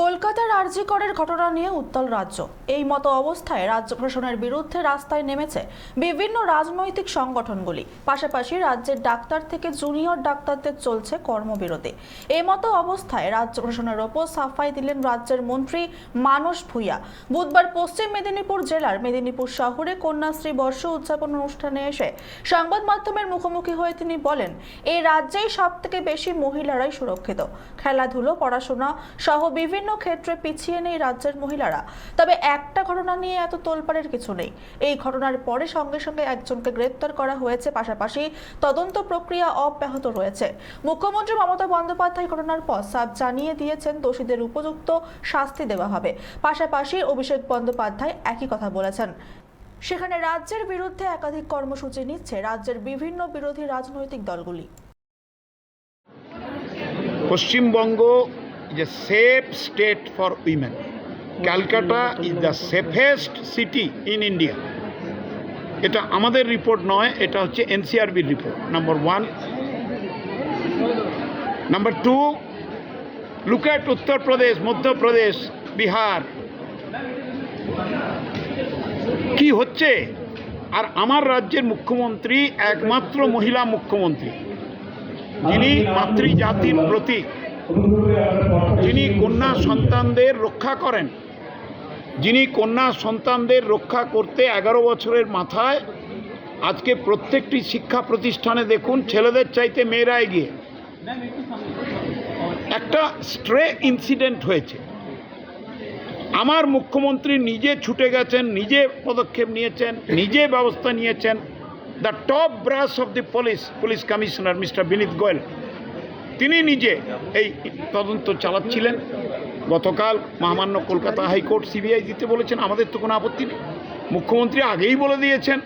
কলকাতার আরজি করের ঘটনা নিয়ে উত্তাল রাজ্য। এই মতো অবস্থায় রাজ্য প্রশাসনের বিরুদ্ধে রাস্তায় নেমেছে বিভিন্ন রাজনৈতিক সংগঠনগুলি। পাশাপাশি রাজ্যের ডাক্তার থেকে জুনিয়র ডাক্তারদের চলছে কর্মবিরতি। এই মতো অবস্থায় রাজ্য প্রশাসনের ওপর সাফাই দিলেন রাজ্যের মন্ত্রী মানস ভূঁইয়া। বুধবার পশ্চিম মেদিনীপুর জেলার মেদিনীপুর শহরে কন্যাশ্রী বর্ষ উদযাপন অনুষ্ঠানে এসে সংবাদ মাধ্যমের মুখোমুখি হয়ে তিনি বলেন এই রাজ্যেই সব থেকে বেশি মহিলারাই সুরক্ষিত। খেলাধুলো, পড়াশোনা সহ বিভিন্ন ক্ষেত্রে পিছিয়ে নেই রাজ্যের মহিলারা। তবে একটা ঘটনা নিয়ে এত তোলপাড়ের কিছু নেই। এই ঘটনার পরে সঙ্গে সঙ্গে একজনকে গ্রেপ্তার করা হয়েছে পাশাপাশি তদন্ত প্রক্রিয়া অব্যাহত রয়েছে। মুখ্যমন্ত্রী মমতা বন্দ্যোপাধ্যায় ঘটনার পর সাফ জানিয়ে দিয়েছেন, দোষীদের উপযুক্ত শাস্তি দেওয়া হবে। পাশাপাশি অভিষেক বন্দ্যোপাধ্যায় একই কথা বলেছেন। সেখানে রাজ্যের বিরুদ্ধে একাধিক কর্মসূচি নিচ্ছে রাজ্যের বিভিন্ন বিরোধী রাজনৈতিক দলগুলি। Paschimbanga is a safe state for women Calcutta is the safest city in India এটা আমাদের রিপোর্ট নয়, এটা হচ্ছে এনসিআরবির report number one number two look at Uttar Pradesh Madhya Pradesh Bihar কি হচ্ছে? আর আমার রাজ্যের মুখ্যমন্ত্রী একমাত্র মহিলা মুখ্যমন্ত্রী, যিনি মাতৃজাতির প্রতীক। যিনি কন্যা সন্তানদের রক্ষা করেন, যিনি কন্যা সন্তানদের রক্ষা করতে এগারো বছরের মাথায় আজকে প্রত্যেকটি শিক্ষা প্রতিষ্ঠানে দেখুন, ছেলেদের চাইতে মেয়েরা এগিয়ে। একটা স্ট্রে ইনসিডেন্ট হয়েছে। আমার মুখ্যমন্ত্রী নিজে ছুটে গেছেন, নিজে পদক্ষেপ নিয়েছেন, নিজে ব্যবস্থা নিয়েছেন। The top brass of the police police commissioner mister Vineet Goel. তিনি নিজে এই তদন্ত চালাচ্ছিলেন। গতকাল মহামান্য কলকাতা হাইকোর্ট সিবিআই দিতে বলেছেন, আমাদের তো কোনো আপত্তি নেই। মুখ্যমন্ত্রী আগেই বলে দিয়েছেন,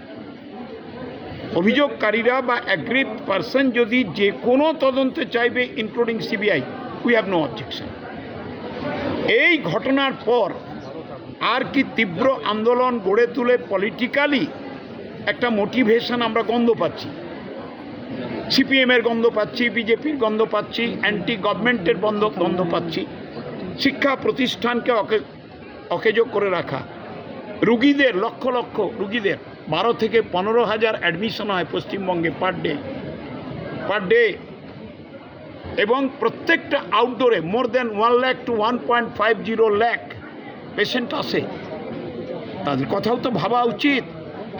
অভিযোগকারীরা বা অ্যাগ্রিড পার্সন যদি যে কোনো তদন্তে চাইবে including CBI we have no objection এই ঘটনার পর আর কি তীব্র আন্দোলন গড়ে তুলে পলিটিক্যালি একটা মোটিভেশন আমরা গন্ধ পাচ্ছি। সিপিএমের গন্ধ পাচ্ছি, বিজেপির গন্ধ পাচ্ছি অ্যান্টি গভর্নমেন্টের বন্ধ, গন্ধ পাচ্ছি। শিক্ষা প্রতিষ্ঠানকে অকে, অকেজ করে রাখা। রুগীদের, লক্ষ লক্ষ রুগীদের, বারো থেকে পনেরো হাজার অ্যাডমিশন হয় পশ্চিমবঙ্গে পার ডে পার ডে এবং প্রত্যেকটা আউটডোরে more than one lakh to one point five zero lakh patient আসে। তাদের কথাও তো ভাবা উচিত।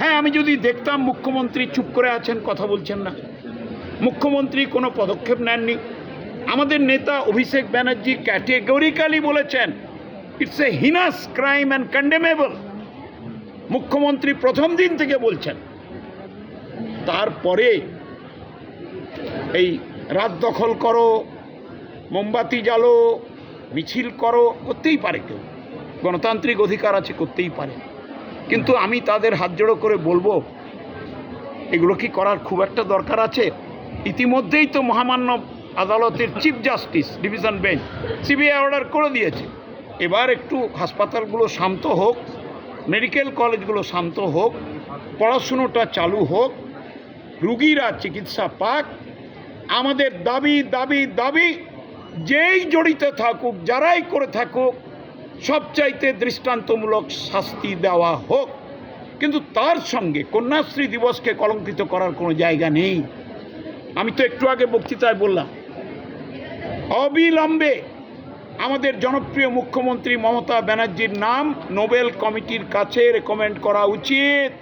হ্যাঁ আমি যদি দেখতাম মুখ্যমন্ত্রী চুপ করে আছেন, কথা বলছেন না। মুখ্যমন্ত্রী কোনো পদক্ষেপ নেননি। আমাদের নেতা অভিষেক ব্যানার্জি ক্যাটেগরিক্যালি বলেছেন it's a heinous crime and condemnable মুখ্যমন্ত্রী প্রথম দিন থেকে বলছেন। তারপরে এই রাত দখল করো, মোমবাতি জ্বালো, মিছিল করো, করতেই পারে কেউ। গণতান্ত্রিক অধিকার আছে, করতেই পারে। কিন্তু আমি তাদের হাত জোড়ো করে বলব, এগুলো কি করার খুব একটা দরকার আছে? ইতিমধ্যেই তো মহামান্য আদালতের chief justice division bench CBI order করে দিয়েছে। এবার একটু হাসপাতালগুলো শান্ত হোক মেডিকেল কলেজগুলো শান্ত হোক, পড়াশুনোটা চালু হোক, রুগীরা চিকিৎসা পাক। আমাদের দাবি দাবি দাবি যেই জড়িত থাকুক, যারাই করে থাকুক, সবচাইতে দৃষ্টান্তমূলক শাস্তি দেওয়া হোক। কিন্তু তার সঙ্গে কন্যাশ্রী দিবসকে কলঙ্কিত করার কোনো জায়গা নেই। আমি তো একটু আগে বক্তৃতায় বললাম, অবিলম্বে আমাদের জনপ্রিয় মুখ্যমন্ত্রী মমতা ব্যানার্জির নাম নোবেল কমিটির কাছে রেকমেন্ড করা উচিত।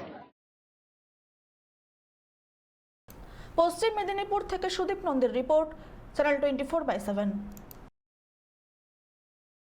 পশ্চিম মেদিনীপুর থেকে Sudip নন্দের report, channel twenty four by seven.